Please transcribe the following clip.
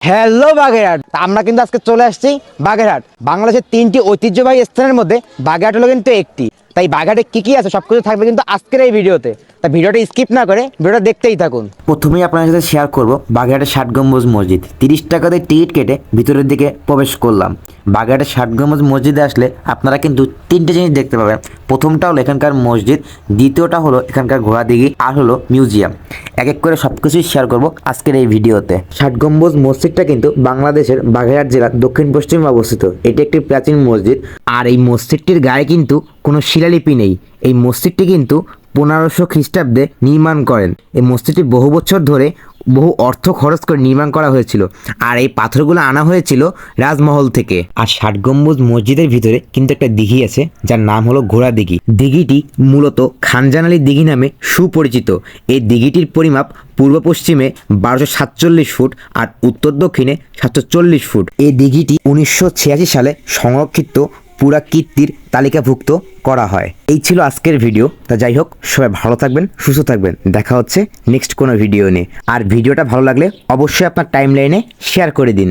Hello Bagerhat. আমরা কিন্তু আজকে চলে আসছি বাগেরহাট। বাংলাদেশের তিনটি ঐতিহ্যবাহী স্থানের মধ্যে বাগেরহাট হলো কিন্তু একটি। তাই বাগেরহাটে কি কি আছে সব কিছু থাকবে কিন্তু আজকের এই ভিডিওতে। তা ভিডিওটা স্কিপ না করে ভিডিওটা দেখতেই থাকুন। প্রথমেই আপনার সাথে শেয়ার করব বাগেরহাটের ষাট গম্বুজ মসজিদ। তিরিশ টাকাতে টিকিট কেটে ভিতরের দিকে প্রবেশ করলাম। বাগেরহাটের ষাট গম্বুজ মসজিদে আসলে আপনারা কিন্তু তিনটে জিনিস দেখতে পাবেন। প্রথমটা হলো এখানকার মসজিদ, দ্বিতীয়টা হলো এখানকার ঘোড়া দিঘি আর হলো মিউজিয়াম এক এক করে সব কিছুই শেয়ার করব আজকের এই ভিডিওতে। ষাট গম্বুজ মসজিদটা কিন্তু বাংলাদেশের বাগেরহাট জেলার দক্ষিণ পশ্চিমে অবস্থিত। এটি একটি প্রাচীন মসজিদ। আর এই মসজিদটির গায়ে কিন্তু কোনো শিলালিপি নেই। এই মসজিদটি কিন্তু পনেরোশো খ্রিস্টাব্দে নির্মাণ করেন। এই মসজিদটি বহু বছর ধরে বহু অর্থ খরচ করে নির্মাণ করা হয়েছিল আর এই পাথরগুলো আনা হয়েছিল রাজমহল থেকে। আর ষাট গম্বুজ মসজিদের ভিতরে কিন্তু একটা দিঘি আছে, যার নাম হলো ঘোড়া দিঘি। দিঘিটি মূলত খানজানালি দিঘি নামে সুপরিচিত। এই দিঘিটির পরিমাপ পূর্ব পশ্চিমে বারোশো সাতচল্লিশ ফুট আর উত্তর দক্ষিণে সাতশো চল্লিশ ফুট। এই দিঘিটি উনিশশো ছিয়াশি সালে সংরক্ষিত পুরাকীর্তির তালিকাভুক্ত করা হয়। এই ছিল আজকের ভিডিও। তা যাই হোক, সবাই ভালো থাকবেন, সুস্থ থাকবেন। দেখা হচ্ছে নেক্সট কোনো ভিডিও নিয়ে। আর ভিডিওটা ভালো লাগলে অবশ্যই আপনার টাইম লাইনে শেয়ার করে দিন।